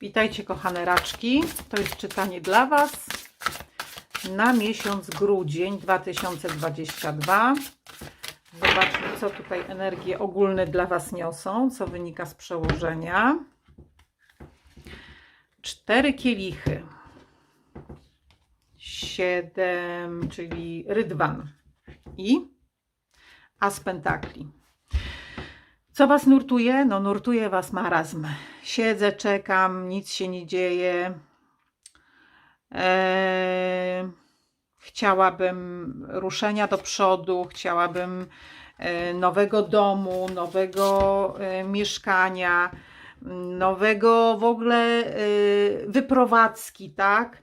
Witajcie kochane raczki. To jest czytanie dla Was na miesiąc grudzień 2022. Zobaczmy, co tutaj energie ogólne dla Was niosą, co wynika z przełożenia. Cztery kielichy. Siedem, czyli rydwan. I as pentakli. Co Was nurtuje? No nurtuje Was marazm. Siedzę, czekam, nic się nie dzieje. Eee, chciałabym ruszenia do przodu, chciałabym e, nowego domu, nowego e, mieszkania, nowego w ogóle e, wyprowadzki, tak?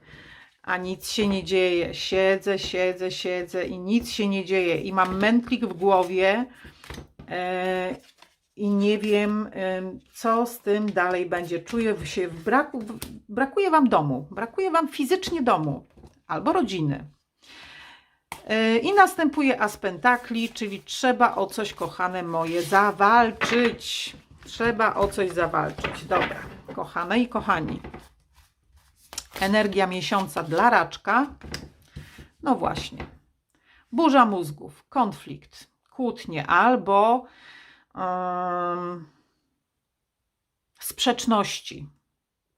A nic się nie dzieje. Siedzę, siedzę, siedzę i nic się nie dzieje. I mam mętlik w głowie. I nie wiem, em, co z tym dalej będzie. Czuję się w braku, brakuje Wam domu, brakuje Wam fizycznie domu albo rodziny. E, I następuje as pentakli, czyli trzeba o coś, kochane moje, zawalczyć. Trzeba o coś zawalczyć. Dobra, kochane i kochani. Energia miesiąca dla raczka. No właśnie. Burza mózgów, konflikt, kłótnie albo sprzeczności.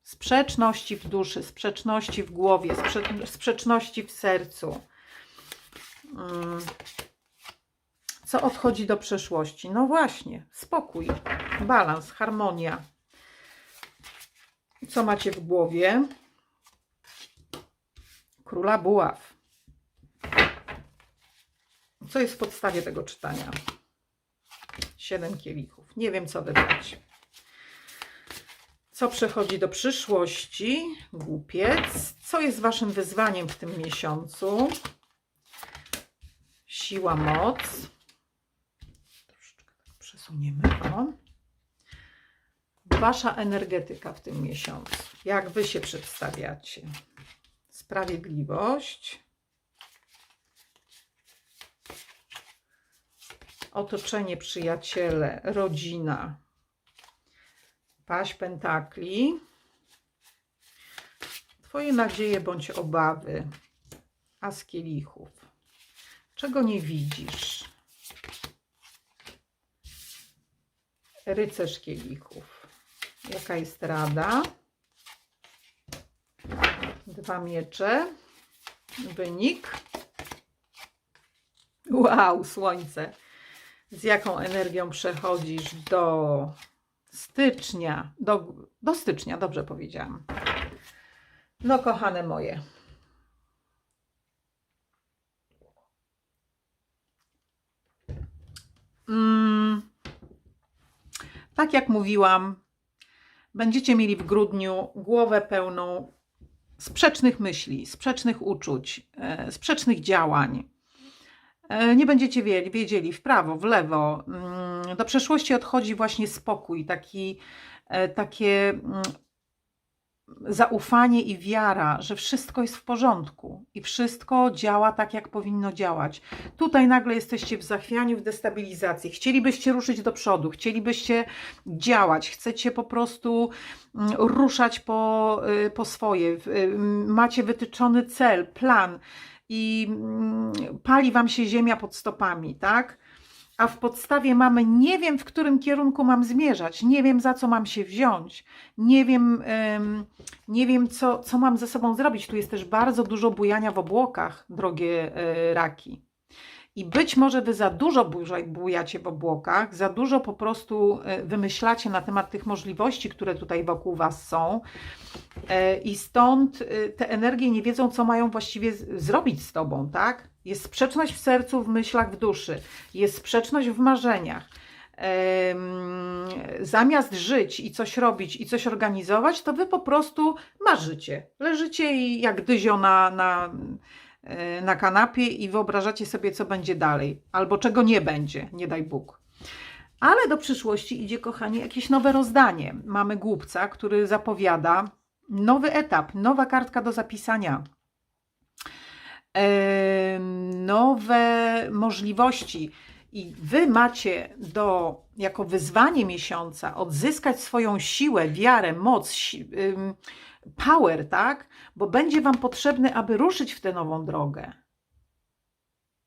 Sprzeczności w duszy, sprzeczności w głowie, sprze- sprzeczności w sercu. Co odchodzi do przeszłości? No właśnie, spokój, balans, harmonia. Co macie w głowie? Króla buław. Co jest w podstawie tego czytania? Siedem kielichów. Nie wiem, co wybrać. Co przechodzi do przyszłości? Głupiec. Co jest waszym wyzwaniem w tym miesiącu? Siła, moc. Troszeczkę tak przesuniemy. O. Wasza energetyka w tym miesiącu. Jak wy się przedstawiacie? Sprawiedliwość. Otoczenie, przyjaciele, rodzina, paść pentakli, Twoje nadzieje bądź obawy, as kielichów. Czego nie widzisz? Rycerz kielichów. Jaka jest rada? Dwa miecze. Wynik. Wow, słońce z jaką energią przechodzisz do stycznia, do, do stycznia, dobrze powiedziałam. No, kochane moje. Mm, tak jak mówiłam, będziecie mieli w grudniu głowę pełną sprzecznych myśli, sprzecznych uczuć, e, sprzecznych działań. E, Nie będziecie wiedzieli, w prawo, w lewo. Mm, Do przeszłości odchodzi właśnie spokój, taki, e, takie mm, zaufanie i wiara, że wszystko jest w porządku i wszystko działa tak, jak powinno działać. Tutaj nagle jesteście w zachwianiu, w destabilizacji. Chcielibyście ruszyć do przodu, chcielibyście działać, chcecie po prostu mm, ruszać po, y, po swoje. Y, Macie wytyczony cel, plan i mm, pali wam się ziemia pod stopami, tak? A w podstawie mamy nie wiem, w którym kierunku mam zmierzać, nie wiem, za co mam się wziąć, nie wiem, em, nie wiem co, co mam ze sobą zrobić. Tu jest też bardzo dużo bujania w obłokach, drogie e, raki. I być może wy za dużo buja- bujacie w obłokach, za dużo po prostu e, wymyślacie na temat tych możliwości, które tutaj wokół was są. E, I stąd e, te energie nie wiedzą, co mają właściwie zrobić z tobą, tak? Jest sprzeczność w sercu, w myślach, w duszy, jest sprzeczność w marzeniach. Zamiast żyć i coś robić i coś organizować, to wy po prostu marzycie. Leżycie i jak dyzio na, na, na kanapie i wyobrażacie sobie, co będzie dalej, albo czego nie będzie, nie daj Bóg. Ale do przyszłości idzie, kochani, jakieś nowe rozdanie. Mamy głupca, który zapowiada nowy etap, nowa kartka do zapisania, em, nowe możliwości. I wy macie do, jako wyzwanie miesiąca odzyskać swoją siłę, wiarę, moc, si- power, tak? Bo będzie wam potrzebny, aby ruszyć w tę nową drogę.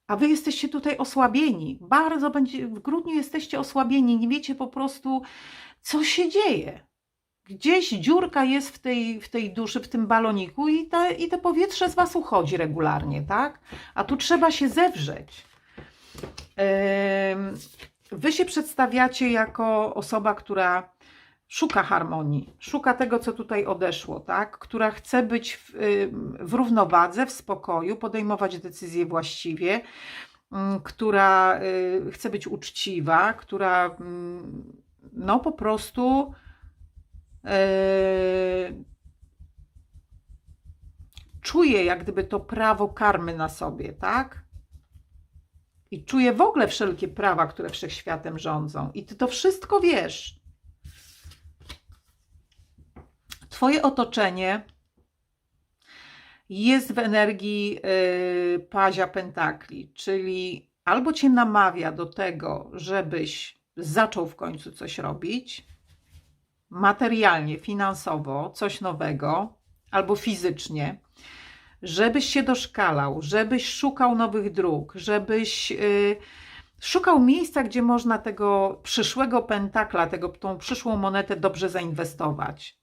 A wy jesteście tutaj osłabieni. Bardzo będzie, w grudniu jesteście osłabieni, nie wiecie po prostu, co się dzieje. Gdzieś dziurka jest w tej, w tej duszy, w tym baloniku i, te, i to powietrze z was uchodzi regularnie, tak? A tu trzeba się zewrzeć. Wy się przedstawiacie jako osoba, która szuka harmonii, szuka tego, co tutaj odeszło, tak? Która chce być w, w równowadze, w spokoju, podejmować decyzje właściwie, ym, która y, chce być uczciwa, która ym, no po prostu y, czuje jak gdyby to prawo karmy na sobie, tak? I czuje w ogóle wszelkie prawa, które wszechświatem rządzą. I ty to wszystko wiesz. Twoje otoczenie jest w energii yy, pazia pentakli, czyli albo cię namawia do tego, żebyś zaczął w końcu coś robić, materialnie, finansowo, coś nowego, albo fizycznie, żebyś się doszkalał, żebyś szukał nowych dróg, żebyś yy, szukał miejsca, gdzie można tego przyszłego pentakla, tego, tą przyszłą monetę dobrze zainwestować.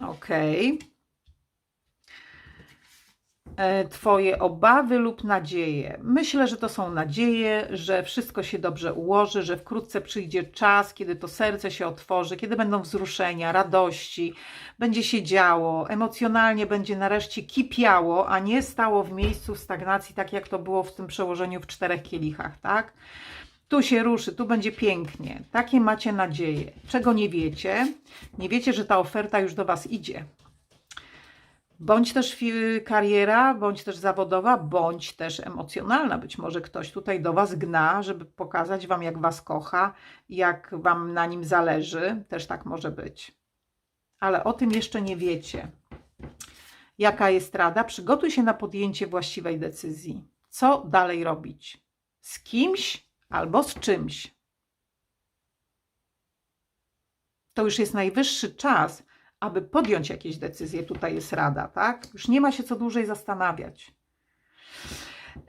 Okej. E, Twoje obawy lub nadzieje. Myślę, że to są nadzieje, że wszystko się dobrze ułoży, że wkrótce przyjdzie czas, kiedy to serce się otworzy, kiedy będą wzruszenia, radości, będzie się działo, emocjonalnie będzie nareszcie kipiało, a nie stało w miejscu w stagnacji, tak jak to było w tym przełożeniu w czterech kielichach, tak? Tu się ruszy, tu będzie pięknie. Takie macie nadzieję. Czego nie wiecie? Nie wiecie, że ta oferta już do Was idzie. Bądź też kariera, bądź też zawodowa, bądź też emocjonalna. Być może ktoś tutaj do Was gna, żeby pokazać Wam, jak Was kocha, jak Wam na nim zależy. Też tak może być. Ale o tym jeszcze nie wiecie. Jaka jest rada? Przygotuj się na podjęcie właściwej decyzji. Co dalej robić? Z kimś albo z czymś. To już jest najwyższy czas, aby podjąć jakieś decyzje. Tutaj jest rada, tak? Już nie ma się co dłużej zastanawiać.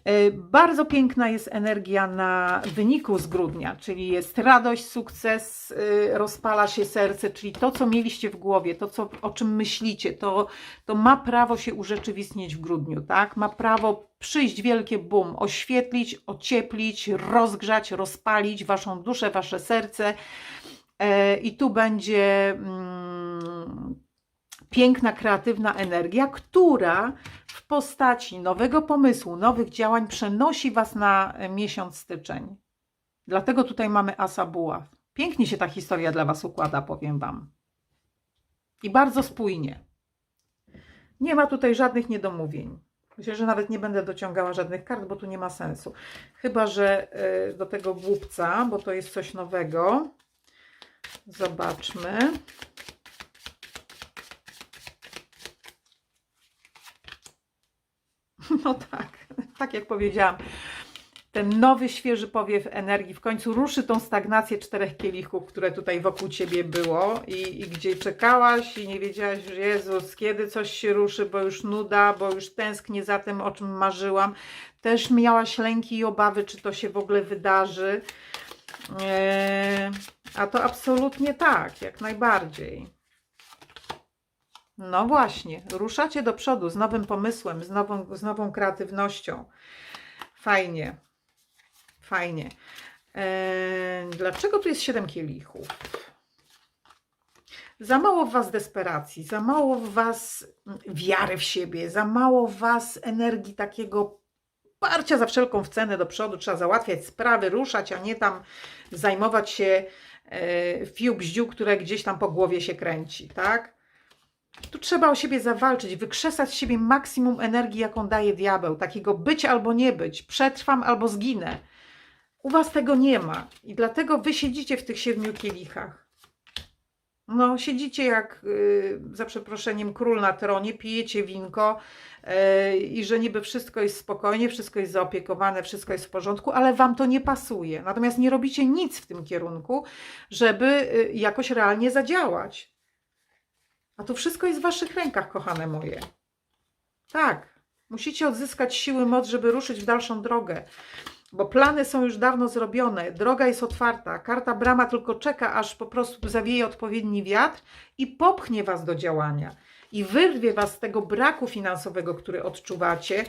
E, Bardzo piękna jest energia na wyniku z grudnia, czyli jest radość, sukces, y, rozpala się serce, czyli to, co mieliście w głowie, to, co, o czym myślicie, to, to ma prawo się urzeczywistnić w grudniu, tak? Ma prawo przyjść wielkie boom, oświetlić, ocieplić, rozgrzać, rozpalić waszą duszę, wasze serce. E, I tu będzie mm, piękna, kreatywna energia, która w postaci nowego pomysłu, nowych działań przenosi Was na e, miesiąc styczeń. Dlatego tutaj mamy Asa Buław. Pięknie się ta historia dla Was układa, powiem Wam. I bardzo spójnie. Nie ma tutaj żadnych niedomówień. Myślę, że nawet nie będę dociągała żadnych kart, bo tu nie ma sensu. Chyba, że e, do tego głupca, bo to jest coś nowego. Zobaczmy. No tak, tak jak powiedziałam. Ten nowy, świeży powiew energii w końcu ruszy tą stagnację czterech kielichów, które tutaj wokół ciebie było i, i gdzie czekałaś i nie wiedziałaś, że Jezus, kiedy coś się ruszy, bo już nuda, bo już tęsknię za tym, o czym marzyłam. Też miałaś lęki i obawy, czy to się w ogóle wydarzy. Eee, a to absolutnie tak, jak najbardziej. No właśnie, ruszacie do przodu z nowym pomysłem, z nową, z nową kreatywnością. Fajnie, fajnie. Eee, dlaczego tu jest siedem kielichów? Za mało w Was desperacji, za mało w Was wiary w siebie, za mało w Was energii takiego parcia za wszelką cenę do przodu. Trzeba załatwiać sprawy, ruszać, a nie tam zajmować się e, fiu bździu, które gdzieś tam po głowie się kręci, tak? Tu trzeba o siebie zawalczyć, wykrzesać z siebie maksimum energii, jaką daje diabeł. Takiego być albo nie być, przetrwam albo zginę. U Was tego nie ma i dlatego Wy siedzicie w tych siedmiu kielichach. No, siedzicie jak, y, za przeproszeniem, król na tronie, pijecie winko y, i że niby wszystko jest spokojnie, wszystko jest zaopiekowane, wszystko jest w porządku, ale wam to nie pasuje. Natomiast nie robicie nic w tym kierunku, żeby y, jakoś realnie zadziałać. A to wszystko jest w waszych rękach, kochane moje. Tak, musicie odzyskać siły, moc, żeby ruszyć w dalszą drogę. Bo plany są już dawno zrobione, droga jest otwarta, karta brama tylko czeka, aż po prostu zawieje odpowiedni wiatr i popchnie Was do działania. I wyrwie Was z tego braku finansowego, który odczuwacie,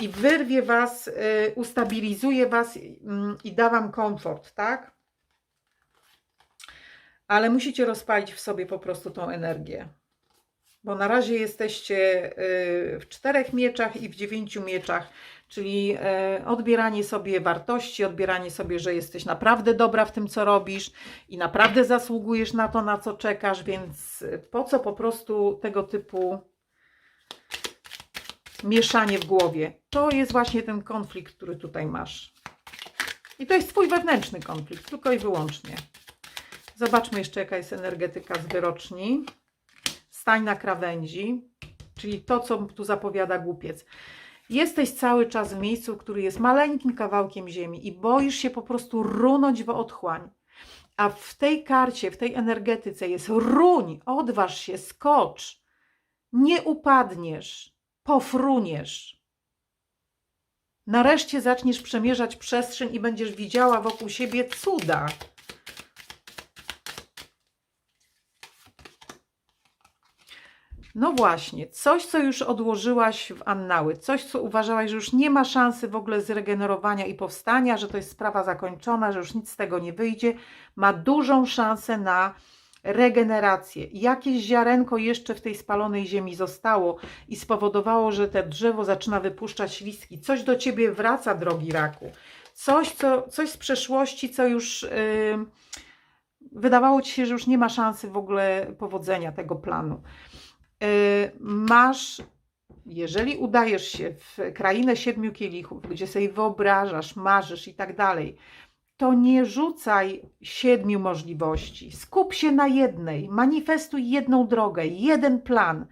i wyrwie Was, y, ustabilizuje Was y, i da Wam komfort, tak? Ale musicie rozpalić w sobie po prostu tą energię. Bo na razie jesteście y, w czterech mieczach i w dziewięciu mieczach czyli e, odbieranie sobie wartości, odbieranie sobie, że jesteś naprawdę dobra w tym, co robisz i naprawdę zasługujesz na to, na co czekasz, więc po co po prostu tego typu mieszanie w głowie? To jest właśnie ten konflikt, który tutaj masz. I to jest Twój wewnętrzny konflikt, tylko i wyłącznie. Zobaczmy jeszcze, jaka jest energetyka z wyroczni. Stań na krawędzi, czyli to, co tu zapowiada głupiec. Jesteś cały czas w miejscu, który jest maleńkim kawałkiem ziemi i boisz się po prostu runąć w otchłań. A w tej karcie, w tej energetyce jest ruń, odważ się, skocz. Nie upadniesz, pofruniesz. Nareszcie zaczniesz przemierzać przestrzeń i będziesz widziała wokół siebie cuda. No właśnie, coś, co już odłożyłaś w annały, coś, co uważałaś, że już nie ma szansy w ogóle zregenerowania i powstania, że to jest sprawa zakończona, że już nic z tego nie wyjdzie, ma dużą szansę na regenerację. Jakieś ziarenko jeszcze w tej spalonej ziemi zostało i spowodowało, że te drzewo zaczyna wypuszczać listki. Coś do ciebie wraca, drogi raku. Coś, co, coś z przeszłości, co już. Yy, wydawało ci się, że już nie ma szansy w ogóle powodzenia tego planu. Y, masz, jeżeli udajesz się w krainę siedmiu kielichów, gdzie sobie wyobrażasz, marzysz i tak dalej, to nie rzucaj siedmiu możliwości. Skup się na jednej, manifestuj jedną drogę, jeden plan,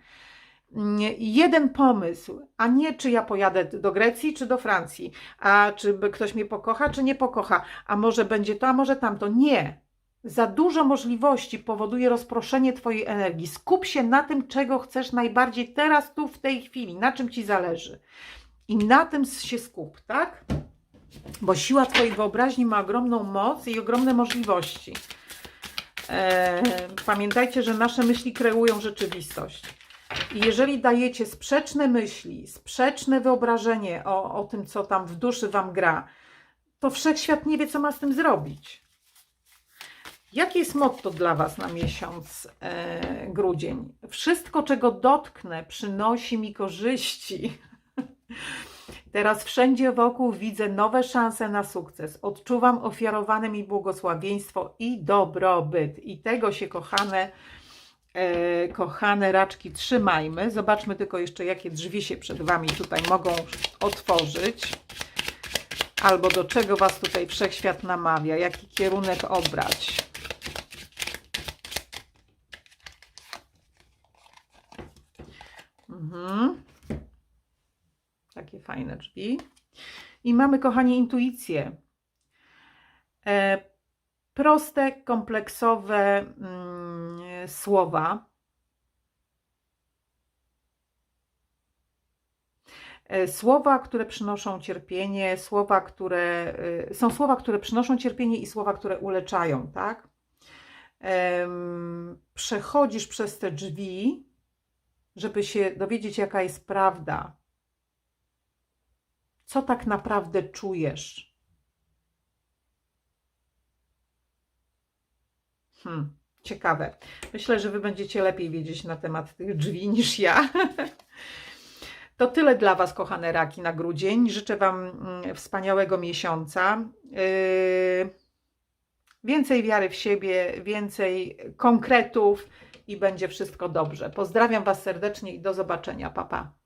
jeden pomysł, a nie czy ja pojadę do Grecji czy do Francji, a czy ktoś mnie pokocha, czy nie pokocha, a może będzie to, a może tamto. Nie. Za dużo możliwości powoduje rozproszenie Twojej energii. Skup się na tym, czego chcesz najbardziej teraz, tu, w tej chwili, na czym Ci zależy. I na tym się skup, tak? Bo siła Twojej wyobraźni ma ogromną moc i ogromne możliwości. Eee, pamiętajcie, że nasze myśli kreują rzeczywistość. I jeżeli dajecie sprzeczne myśli, sprzeczne wyobrażenie o, o tym, co tam w duszy Wam gra, to wszechświat nie wie, co ma z tym zrobić. Jakie jest motto dla Was na miesiąc e, grudzień? Wszystko, czego dotknę, przynosi mi korzyści. Teraz wszędzie wokół widzę nowe szanse na sukces. Odczuwam ofiarowane mi błogosławieństwo i dobrobyt. I tego się, kochane, e, kochane raczki, trzymajmy. Zobaczmy tylko jeszcze, jakie drzwi się przed Wami tutaj mogą otworzyć. Albo do czego Was tutaj wszechświat namawia, jaki kierunek obrać. Mhm. Takie fajne drzwi. I mamy, kochani, intuicję. E, proste, kompleksowe mm, słowa. E, słowa, które przynoszą cierpienie, słowa, które e, są słowa, które przynoszą cierpienie i słowa, które uleczają, tak? Przechodzisz przez te drzwi żeby się dowiedzieć, jaka jest prawda. Co tak naprawdę czujesz? Hmm, ciekawe. Myślę, że Wy będziecie lepiej wiedzieć na temat tych drzwi niż ja. To tyle dla Was, kochane raki, na grudzień. Życzę Wam mm, wspaniałego miesiąca. Yy, więcej wiary w siebie, więcej konkretów i będzie wszystko dobrze. Pozdrawiam Was serdecznie i do zobaczenia. Pa, pa.